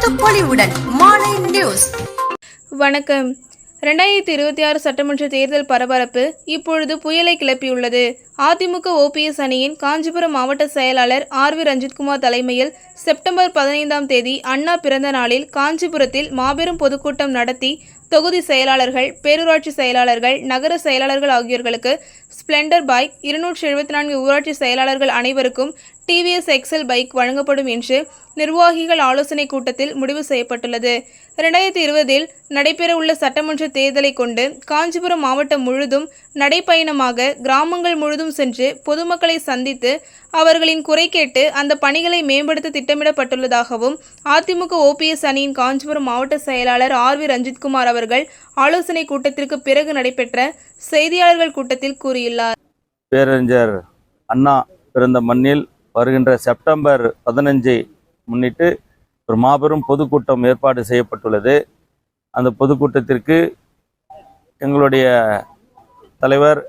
பொலிவுடன் மாலை நியூஸ். வணக்கம். ரெண்டாயிரத்தி இருபத்தி ஆறு சட்டமன்ற தேர்தல் பரபரப்பு இப்பொழுது புயலை கிளப்பியுள்ளது. அதிமுக ஓபிஎஸ் அணியின் காஞ்சிபுரம் மாவட்ட செயலாளர் ஆர் வி ரஞ்சித்குமார் தலைமையில் செப்டம்பர் பதினைந்தாம் தேதி அண்ணா பிறந்த நாளில் காஞ்சிபுரத்தில் மாபெரும் பொதுக்கூட்டம் நடத்தி தொகுதி செயலாளர்கள் பேரூராட்சி செயலாளர்கள் நகர செயலாளர்கள் ஆகியோர்களுக்கு ஸ்ப்ளெண்டர் பைக் இருநூற்றி எழுபத்தி நான்கு ஊராட்சி செயலாளர்கள் அனைவருக்கும் டிவிஎஸ் எக்ஸல் பைக் வழங்கப்படும் என்று நிர்வாகிகள் ஆலோசனை கூட்டத்தில் முடிவு செய்யப்பட்டுள்ளது. இரண்டாயிரத்தி இருபதில் நடைபெறவுள்ள சட்டமன்ற தேர்தலை கொண்டு காஞ்சிபுரம் மாவட்டம் முழுதும் நடைப்பயணமாக கிராமங்கள் முழுதும் சென்று பொதுமக்களை சந்தித்து அவர்களின் குறை கேட்டு அந்த பணிகளை மேம்படுத்த திட்டமிடப்பட்டுள்ளதாகவும் அதிமுக ஓபிஎஸ் அணியின் காஞ்சிபுரம் மாவட்ட செயலாளர் ஆர் வி ரஞ்சித்குமார் அவர்கள் ஆலோசனை கூட்டத்திற்கு பிறகு நடைபெற்ற செய்தியாளர்கள் கூட்டத்தில் கூறியுள்ளார் பேரறிஞர் அண்ணா பிறந்த மண்ணில் வருகின்ற செப்டம்பர் பதினஞ்சை முன்னிட்டு ஒரு மாபெரும் பொதுக்கூட்டம் ஏற்பாடு செய்யப்பட்டுள்ளது. அந்த பொதுக்கூட்டத்திற்கு எங்களுடைய தலைவர்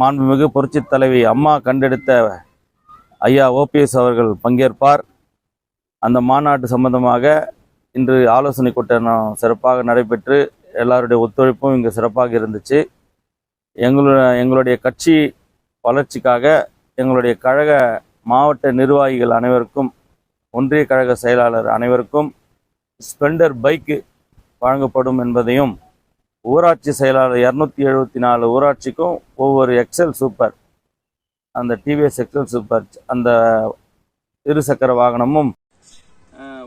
மாண்புமிகு புரட்சித் தலைவி அம்மா கண்டெடுத்த ஐயா ஓபிஎஸ் அவர்கள் பங்கேற்பார். அந்த மாநாட்டு சம்பந்தமாக இன்று ஆலோசனை கூட்டம் சிறப்பாக நடைபெற்று எல்லாருடைய ஒத்துழைப்பும் இங்கே சிறப்பாக இருந்துச்சு. எங்களோட எங்களுடைய கட்சி வளர்ச்சிக்காக எங்களுடைய கழக மாவட்ட நிர்வாகிகள் அனைவருக்கும் ஒன்றிய கழக செயலாளர் அனைவருக்கும் ஸ்பெண்டர் பைக்கு வழங்கப்படும் என்பதையும் ஊராட்சி செயலாளர் இரநூத்தி எழுபத்தி நாலு ஊராட்சிக்கும் ஒவ்வொரு எக்ஸல் சூப்பர் அந்த டிவிஎஸ் எக்ஸல் சூப்பர் அந்த இருசக்கர வாகனமும்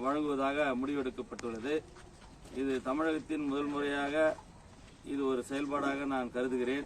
வழங்குவதாக முடிவெடுக்கப்பட்டுள்ளது. இது தமிழகத்தின் முதல் முறையாக இது ஒரு செயல்பாடாக நான் கருதுகிறேன்.